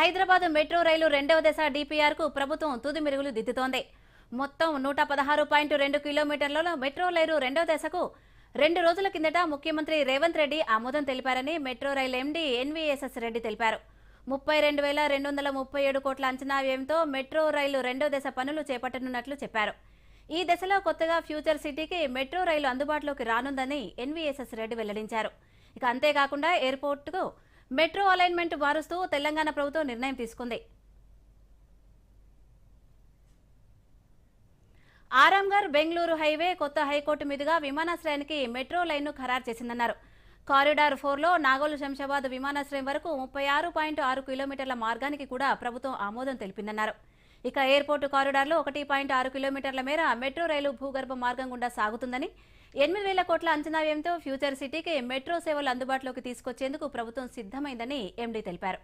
Hyderabad metro రైలు రెండవ దశ డిపిఆర్కు ప్రభుత్వం తుది మెరుగులు దిద్దుతోంది. మొత్తం నూట పదహారు పాయింట్ రెండు కిలోమీటర్లలో మెట్రో రైలు రెండవ దశకు రెండు రోజుల కిందట ముఖ్యమంత్రి రేవంత్ రెడ్డి ఆమోదం తెలిపారని metro rail MD NVSS Reddy తెలిపారు. ముప్పై రెండు వేల రెండు వందల ముప్పై ఏడు కోట్ల అంచనా వ్యయంతో మెట్రో రైలు రెండో దశ పనులు చేపట్టనున్నట్లు చెప్పారు. ఈ దశలో కొత్తగా ఫ్యూచర్ సిటీకి మెట్రో రైలు అందుబాటులోకి రానుందని ఎన్వీఎస్ఎస్ రెడ్డి వెల్లడించారు. ఇక అంతేకాకుండా ఎయిర్పోర్టుకు మెట్రో అలైన్మెంట్ మారుస్తూ తెలంగాణ ప్రభుత్వం నిర్ణయం తీసుకుంది. ఆరాంఘర్ బెంగళూరు హైవే కొత్త హైకోర్టు మీదుగా విమానాశ్రయానికి మెట్రో లైన్ను ఖరారు చేసిందన్నారు. కారిడార్ ఫోర్లో నాగోలు శంషాబాద్ విమానాశ్రయం వరకు ముప్పై ఆరు పాయింట్ ఆరు కిలోమీటర్ల మార్గానికి కూడా ప్రభుత్వం ఆమోదం తెలిపిందన్నారు. ఇక ఎయిర్పోర్టు కారిడార్లో ఒకటి పాయింట్ ఆరు కిలోమీటర్ల మేర మెట్రో రైలు భూగర్భ మార్గం గుండా సాగుతుందని ఎనిమిది వేల కోట్ల అంచనా వ్యయంతో ఫ్యూచర్ సిటీకి మెట్రో సేవలు అందుబాటులోకి తీసుకొచ్చేందుకు ప్రభుత్వం సిద్ధమైందని ఎండీ తెలిపారు.